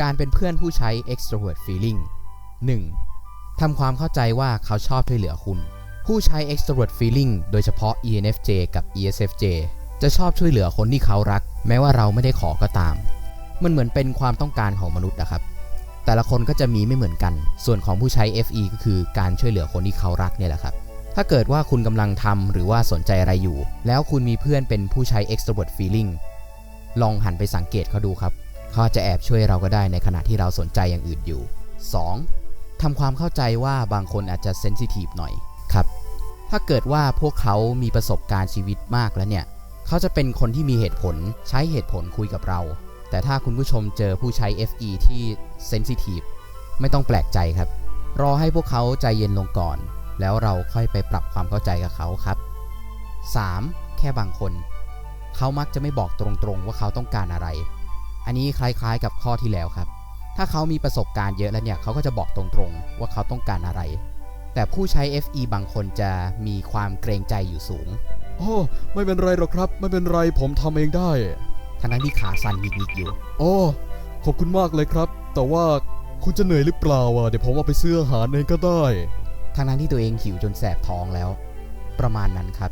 การเป็นเพื่อนผู้ใช้ extrovert feeling 1. ทำความเข้าใจว่าเขาชอบช่วยเหลือคุณ ผู้ใช้ extrovert feeling โดยเฉพาะ ENFJ กับ ESFJ จะชอบช่วยเหลือคนที่เขารัก แม้ว่าเราไม่ได้ขอก็ตาม มันเหมือนเป็นความต้องการของมนุษย์นะครับ แต่ละคนก็จะมีไม่เหมือนกัน ส่วนของผู้ใช้ FE ก็คือการช่วยเหลือคนที่เขารักเนี่ยแหละครับ ถ้าเกิดว่าคุณกำลังทำหรือว่าสนใจอะไรอยู่ แล้วคุณมีเพื่อนเป็นผู้ใช้ extrovert feeling ลองหันไปสังเกตเขาดูครับ เขาจะแอบช่วยเราก็ได้ในขณะที่เราสนใจอย่างอื่นอยู่ 2. ทำความเข้าใจว่าบางคนอาจจะเซนซิทีฟหน่อยครับ ถ้าเกิดว่าพวกเขามีประสบการณ์ชีวิตมากแล้วเนี่ย เขาจะเป็นคนที่มีเหตุผลใช้เหตุผลคุยกับเรา แต่ถ้าคุณผู้ชมเจอผู้ใช้ FE ที่เซนซิทีฟไม่ต้องแปลกใจครับ รอให้พวกเขาใจเย็นลงก่อน แล้วเราค่อยไปปรับความเข้าใจกับเขาครับ 3. แค่บางคน เขามักจะไม่บอกตรงๆว่าเขาต้องการอะไร อันนี้คล้ายๆกับข้อที่แล้วครับ ถ้าเขามีประสบการณ์เยอะแล้วเนี่ยเขาก็จะบอกตรงๆ ว่าเขาต้องการอะไร แต่ผู้ใช้ FE บางคนจะมีความเกรงใจอยู่สูง โอ้ไม่เป็นไรหรอกครับ ไม่เป็นไรผมทำเองได้ทั้งนั้นที่ขาสั่นหงิกๆอยู่ โอ้ขอบคุณมากเลยครับ แต่ว่าคุณจะเหนื่อยหรือเปล่าอะเดี๋ยวผมเอาไปซื้ออาหารเองก็ได้ทั้งนั้นที่ตัวเองหิวจนแสบท้องแล้ว ประมาณนั้นครับ